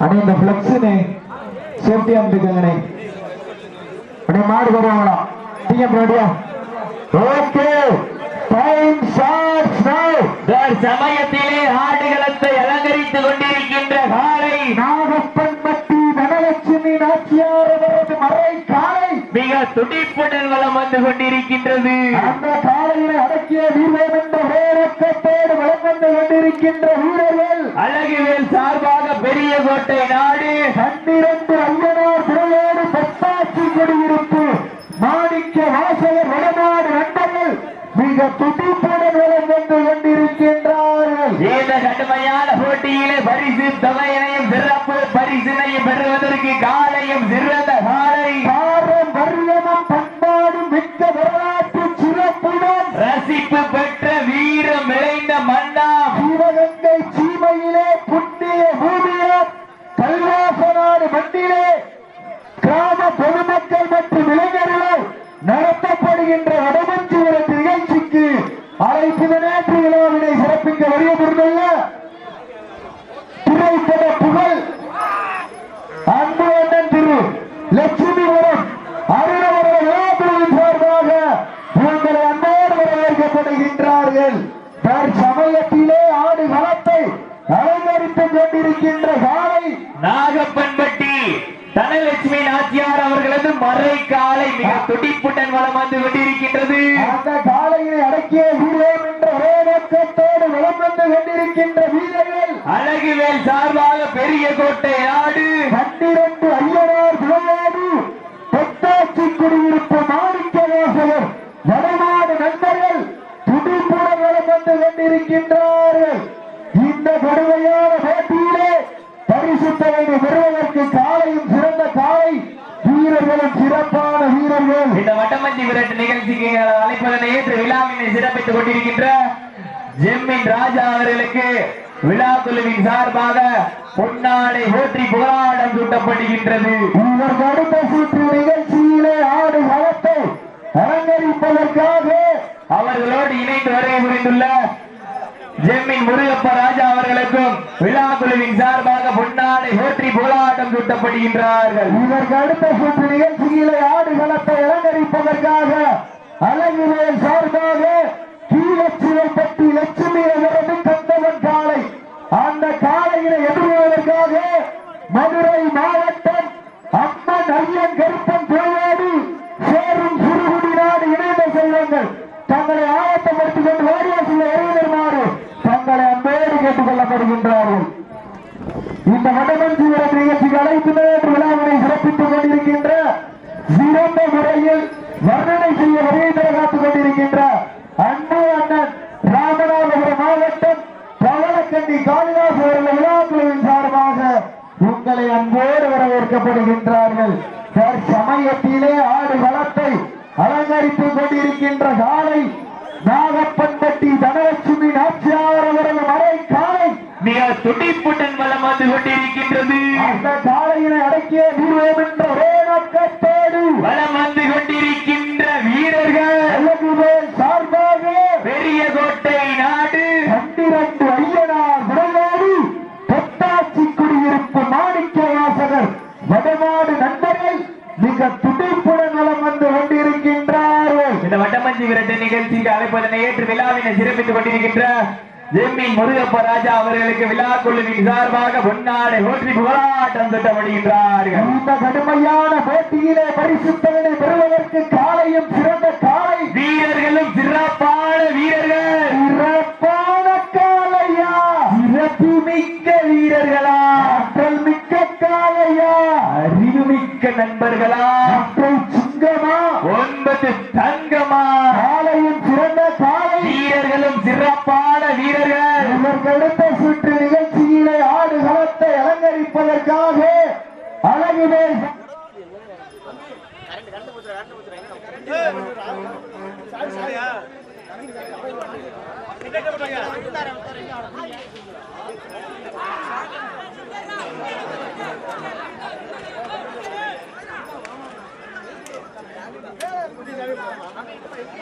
அண்ணே இந்த பிளக்ஸுனே சேஃப்டி அமைத்துக்கங்கண்ணே அண்ணே மாடு வருவாங்களா டிஎம் ரெடியா? ஓகே. டைம் ஷார்ட் நவ் சமயத்திலே ஆடுகளத்தை அலங்கரித்துக் கொண்டிருக்கின்ற காலை நாகப்பன்பட்டி தனலட்சுமி நாச்சியார் அவரது மறை காலை. மிக துடிப்புடன் வலம் வந்து கொண்டிருக்கின்றது. அந்த காலையினை அடக்கிய வீரர் என்ற வந்து கொண்டிருக்கின்ற வீரர்கள் அழகுவேல் சார்பாக பெரிய கோட்டை நாடு. பன்னிரண்டு ஐயனார் திரையோடு பட்டாட்சி குடியிருப்பு. மாணிக்க வாசகர் வடநாடு நண்பர்கள் மிக துடிப்புடன் வலம் வந்து கொண்டிருக்கின்றார்கள். இந்த கடுமையான போட்டியிலே பரிசு தொகையினையும் சிறப்பு பரிசினையும் பெறுவதற்கு காலையும் சிறந்த காலை. பாரம் வரியமும் பண்பாடும் மிக்க வரலாற்று சிறப்புடன் ரசிப்பு பெற்ற வீரம் விளைந்த மன்னாம் வரவேற்கப்படுகின்றார்கள் தற்சமயத்திலே ஆடு களத்தை அலங்கரித்துக் கொண்டிருக்கின்ற காலை நாகப்பன்பட்டி தனலட்சுமி நாச்சியார் அவர்களது மறை காலை மிக துடிப்புடன் வலம் வந்து கொண்டிருக்கின்றது. அந்த காலையை அடக்கிய வீரம் என்ற ஒரே நோக்கத்தோடு வலம் வந்து கொண்டிருக்கின்ற வீரர்கள் அழகுவேல் சார்பாக பெரிய கோட்டை நாடு பன்னிரண்டு நிகழ்ச்சிக்கு அழைப்பதனை ஏற்று விழாவினை சிறப்பித்துக் கொண்டிருக்கின்ற ஜெம்மின் ராஜா அவர்களுக்கு விழா குழுவின் சார்பாக பொன்னாடை போற்றி புகழாடம் சூட்டப்படுகின்றது. இதற்கு அடுத்த சுற்று நிகழ்ச்சியிலே ஆடு களத்தை அலங்கரிப்பதற்காக அவர்களோடு இணைந்து வருகை புரிந்துள்ள ஜெம்மின் முருகப்ப ராஜா அவர்களுக்கும் விழா குழுவின் சார்பாக பொன்னாடை போற்றி புகழாட்டம் சூட்டப்படுகின்றார்கள். இதற்கு அடுத்த சுற்று நிகழ்ச்சியிலே ஆடு களத்தை அலங்கரிப்பதற்காக அழகுவேல் சார்பாக கீழச்சிவப்பட்டி லட்சுமி அவரது கந்தவன் காலை அந்த காலையினை எதிர்வதற்காக மதுரை மாவட்டம் அம்மன் ஐயன் கருப்பன் துறையோடு சேரும் சிறுகுடி நாடு இணைந்த செல்வங்கள் தங்களை ஆயத்தப்படுத்திக் கொண்டு வாரியாசில் வருவதற்காறு தங்களை அன்போடு கேட்டுக் கொள்ளப்படுகின்றார்கள் இந்த வடமஞ்சி உரம் நிகழ்ச்சிக்கு அழைத்து நேற்று விழாவினை சிறப்பித்துக் கொண்டிருக்கின்ற சிறந்த முறையில் வர்ணனை செய்ய வருகின்ற காத்துக் கொண்டிருக்கின்ற அன்பு அண்ணன் ராமநாதபுரம் மாவட்டம் பவளக்கண்டி காளிதாஸ் அவர்கள் விழாக்குழுவின் சார்பாக உங்களை அன்போடு வரவேற்கப்படுகின்றார்கள் சமயத்திலே ஆடு களத்தை அலங்கரித்துக் கொண்டிருக்கின்ற காலை நாகப்பன்பட்டி தனலட்சுமி நாச்சியார் அவரது மறை காலை. மிக துடிப்புடன் வலம் வந்து கொண்டிருக்கின்றது. அந்த காலையினை அடக்கிய வீரம் இந்த விரட்டு நிகழ்ச்சிக்கு அழைப்பதனை ஏற்று விழாவினை சிறப்பித்துக் கொண்டிருக்கின்ற ஜெம்மின் முருகப்ப ராஜா அவர்களுக்கு விழா குழுவின் சார்பாக பொன்னாடை போற்றி புகழாட்டம் திட்டப்படுகின்றார்கள் இந்த கடுமையான போட்டியிலே பரிசுத்தனை பெறுவதற்கு காலையும் சிறந்த வீரர்களா சிங்கமா? ஒன்பது தங்கமா. காலையும் சிறந்த காலை வீரர்களும் சிறப்பான வீரர்கள். இவர்களுக்கு சுற்று நிகழ்ச்சியிலே ஆடு களத்தை அலங்கரிப்பதற்காக அழகுமே கரண்ட்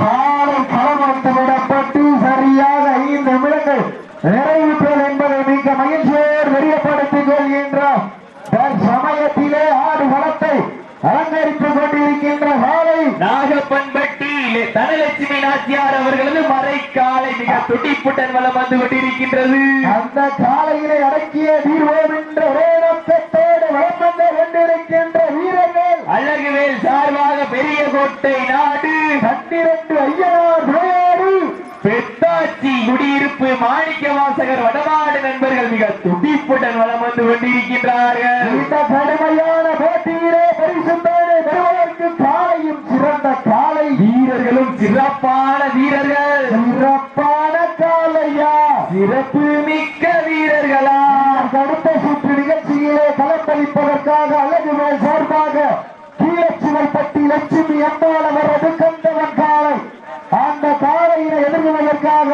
காலை களமத்து விடப்பட்டு சரியாக ஐந்து நிமிடங்கள் நிறைவுற்றது என்பதை மிக மகிழ்ச்சியோடு தெரியப்படுத்திக் கொள்கின்றோம். தற்சமயத்திலே ஆடு வளத்தை அலங்கரித்துக் கொண்டிருக்கின்ற காலை தனலட்சுமி நாச்சியார் அவர்களது மறைக்காலை மிக துடிப்புடன் வந்து கொண்டிருக்கின்றது. அந்த காலையிலே அடக்கிய வீரோம் என்ற பெரிய கோட்டை நாடு பன்னிரண்டு ஐயனார் துணையோடு பெத்தாச்சி குடியிருப்பு மாணிக்க வாசகர் வடநாடு நண்பர்கள் மிக துடிப்புடன் வலம் வந்து கொண்டிருக்கின்றார்கள். இந்த கடுமையான போட்டியிலே பரிசுத்தோடு பெறுவதற்கு காலையும் சிறந்த காலை. வீரர்களும் சிறப்பான வீரர்கள். சிறப்பான காலையா? சிறப்பு மிக்க வீரர்களா? அடுத்த சுற்று நிகழ்ச்சியிலே களப்பளிப்பதற்காக அழகு மேல் சார்பாக கீழச்சிவைப்பட்டி லட்சுமி அம்மாள் அவரது கண்டவன் காலை அந்த காலையினை எதிர்கொள்வதற்காக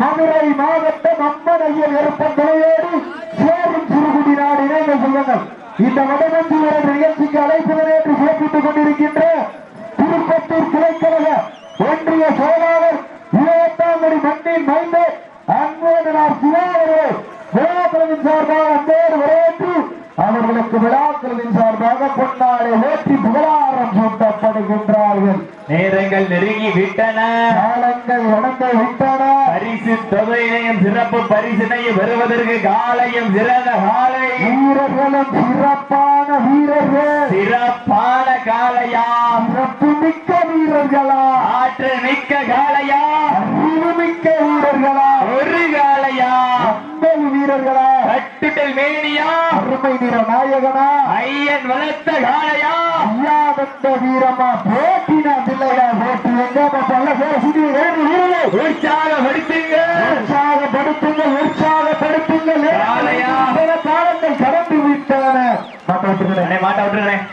மதுரை மாவட்டம் அம்மனையில் இருப்பன் துணையோடு சேரும் சிறுகுடி நாடு இணைந்த சொல்லுங்கள். இந்த வடமஞ்சி என்ற நிகழ்ச்சிக்கு அழைப்புகள் என்று சிறப்பித்துக் கொண்டிருக்கின்ற திருப்பத்தூர் கிளைக்கழக ஒன்றிய செயலாளர் இருபத்தாம் மண்ணின் மைந்த அன்போதனார் சிவாவர்கள் விழாக்களின் சார்பாக அன்போடு வரவேற்று அவர்களுக்கு விழாக்களின் சார்பாக பொன்னாடை ஓட்டி புகழாரம் சூட்டப்படுகின்றார்கள். நேரங்கள் நெருங்கி விட்டன. காலங்கள் இழந்து விட்டன. பரிசு தொகையினையும் சிறப்பு பரிசினையும் பெறுவதற்கு காலையும் சிறந்த காலை. வீரர்களும் சிறப்பான வீரர்கள். சிறப்பான காலையா. சிறப்பு மிக்க வீரர்களா. ஆற்றல் மிக்க காலையா. அறிவு மிக்க வீரர்களா. ஒரு காலையா. வீரர்களா. கட்டுடல் மேனியா. அருமை நிற நாயகனா? ஐயன் வளர்த்த காலையா ஐயாவந்த வீரமா? போட்டினா பிள்ளைடா போட்டி எங்க பல்ல பேசி வேறு வீரர்கள் உற்சாகப்படுத்துங்க. உற்சாகப்படுத்துங்கள் உற்சாகப்படுத்துங்கள். காளையா. சில காலங்கள் கடந்து விட்டன. மாட்ட விட்டுருங்க. மாட்ட விட்டுறேன்